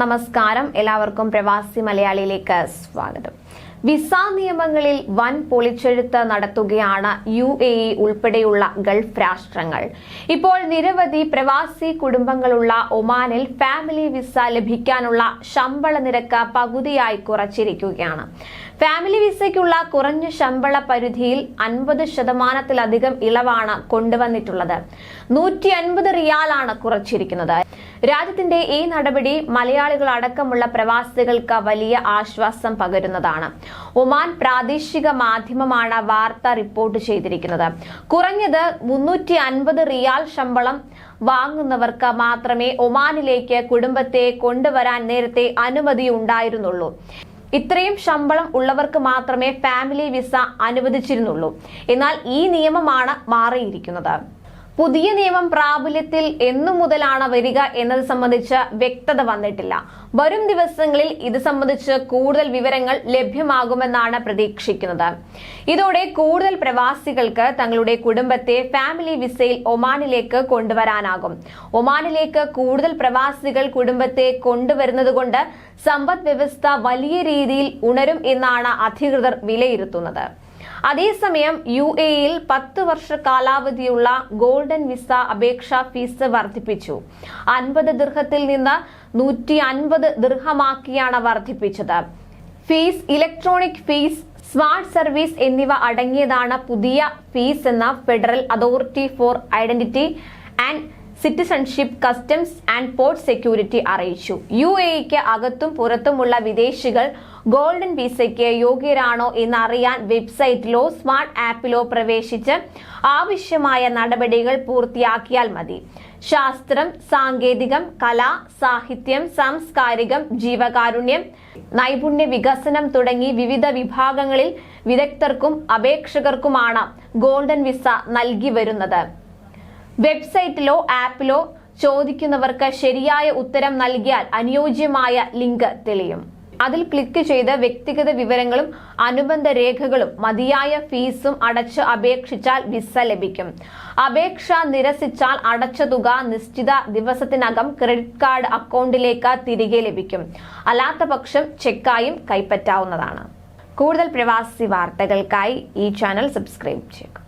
നമസ്കാരം. എല്ലാവർക്കും പ്രവാസി മലയാളിയിലേക്ക് സ്വാഗതം. വിസ നിയമങ്ങളിൽ വൻ പൊളിച്ചെഴുത്ത് നടത്തുകയാണ് യു എ ഇ ഉൾപ്പെടെയുള്ള ഗൾഫ് രാഷ്ട്രങ്ങൾ. ഇപ്പോൾ നിരവധി പ്രവാസി കുടുംബങ്ങളുള്ള ഒമാനിൽ ഫാമിലി വിസ ലഭിക്കാനുള്ള ശമ്പള നിരക്ക് പകുതിയായി കുറച്ചിരിക്കുകയാണ്. ഫാമിലി വിസയ്ക്കുള്ള കുറഞ്ഞ ശമ്പള പരിധിയിൽ അൻപത് ശതമാനത്തിലധികം ഇളവാണ് കൊണ്ടുവന്നിട്ടുള്ളത്. നൂറ്റി അൻപത് റിയാലാണ് കുറച്ചിരിക്കുന്നത്. രാജ്യത്തിന്റെ ഈ നടപടി മലയാളികൾ അടക്കമുള്ള പ്രവാസികൾക്ക് വലിയ ആശ്വാസം പകരുന്നതാണ്. ഒമാൻ പ്രാദേശിക മാധ്യമമാണ് വാർത്ത റിപ്പോർട്ട് ചെയ്തിരിക്കുന്നത്. കുറഞ്ഞത് മുന്നൂറ്റി അൻപത് റിയാൽ ശമ്പളം വാങ്ങുന്നവർക്ക് മാത്രമേ ഒമാനിലേക്ക് കുടുംബത്തെ കൊണ്ടുവരാൻ നേരത്തെ അനുമതി ഉണ്ടായിരുന്നുള്ളൂ. ഇത്രയും ശമ്പളം ഉള്ളവർക്ക് മാത്രമേ ഫാമിലി വിസ അനുവദിച്ചിരുന്നുള്ളൂ. എന്നാൽ ഈ നിയമമാണ് മാറിയിരിക്കുന്നത്. പുതിയ നിയമം പ്രാബല്യത്തിൽ എന്നു മുതലാണ് വരിക എന്നത് സംബന്ധിച്ച് വ്യക്തത വന്നിട്ടില്ല. വരും ദിവസങ്ങളിൽ ഇത് സംബന്ധിച്ച് കൂടുതൽ വിവരങ്ങൾ ലഭ്യമാകുമെന്നാണ് പ്രതീക്ഷിക്കുന്നത്. ഇതോടെ കൂടുതൽ പ്രവാസികൾക്ക് തങ്ങളുടെ കുടുംബത്തെ ഫാമിലി വിസയിൽ ഒമാനിലേക്ക് കൊണ്ടുവരാനാകും. ഒമാനിലേക്ക് കൂടുതൽ പ്രവാസികൾ കുടുംബത്തെ കൊണ്ടുവരുന്നതുകൊണ്ട് സമ്പദ് വ്യവസ്ഥ വലിയ രീതിയിൽ ഉണരും എന്നാണ് അധികൃതർ വിലയിരുത്തുന്നത്. അതേസമയം യു എയിൽ പത്ത് വർഷ കാലാവധിയുള്ള ഗോൾഡൻ വിസ അപേക്ഷാ ഫീസ് വർദ്ധിപ്പിച്ചു. അൻപത് ദീർഘത്തിൽ നിന്ന് നൂറ്റി അൻപത് ദീർഘമാക്കിയാണ് വർദ്ധിപ്പിച്ചത്. Fee electronic fee smart service എന്നിവ അടങ്ങിയതാണ് പുതിയ ഫീസ് എന്ന federal authority for identity and citizenship customs and port security അറിയിച്ചു. യു എക്ക് അകത്തും പുറത്തുമുള്ള വിദേശികൾ ഗോൾഡൻ വിസയ്ക്ക് യോഗ്യരാണോ എന്ന് അറിയാൻ വെബ്സൈറ്റിലോ സ്മാർട്ട് ആപ്പിലോ പ്രവേശിച്ച് ആവശ്യമായ നടപടികൾ പൂർത്തിയാക്കിയാൽ മതി. ശാസ്ത്രം സാങ്കേതികം കല സാഹിത്യം സാംസ്കാരികം ജീവകാരുണ്യം നൈപുണ്യ വികസനം തുടങ്ങി വിവിധ വിഭാഗങ്ങളിൽ വിദഗ്ധർക്കും അപേക്ഷകർക്കുമാണ് ഗോൾഡൻ വിസ നൽകി വരുന്നത്. വെബ്സൈറ്റിലോ ആപ്പിലോ ചോദിക്കുന്നവർക്ക് ശരിയായ ഉത്തരം നൽകിയാൽ അനുയോജ്യമായ ലിങ്ക് തെളിയും. അതിൽ ക്ലിക്ക് ചെയ്ത് വ്യക്തിഗത വിവരങ്ങളും അനുബന്ധ രേഖകളും മതിയായ ഫീസും അടച്ച് അപേക്ഷിച്ചാൽ വിസ ലഭിക്കും. അപേക്ഷ നിരസിച്ചാൽ അടച്ച തുക നിശ്ചിത ദിവസത്തിനകം ക്രെഡിറ്റ് കാർഡ് അക്കൗണ്ടിലേക്ക് തിരികെ ലഭിക്കും. അല്ലാത്ത പക്ഷം ചെക്കായും കൈപ്പറ്റാവുന്നതാണ്. കൂടുതൽ പ്രവാസി വാർത്തകൾക്കായി ഈ ചാനൽ സബ്സ്ക്രൈബ് ചെയ്യുക.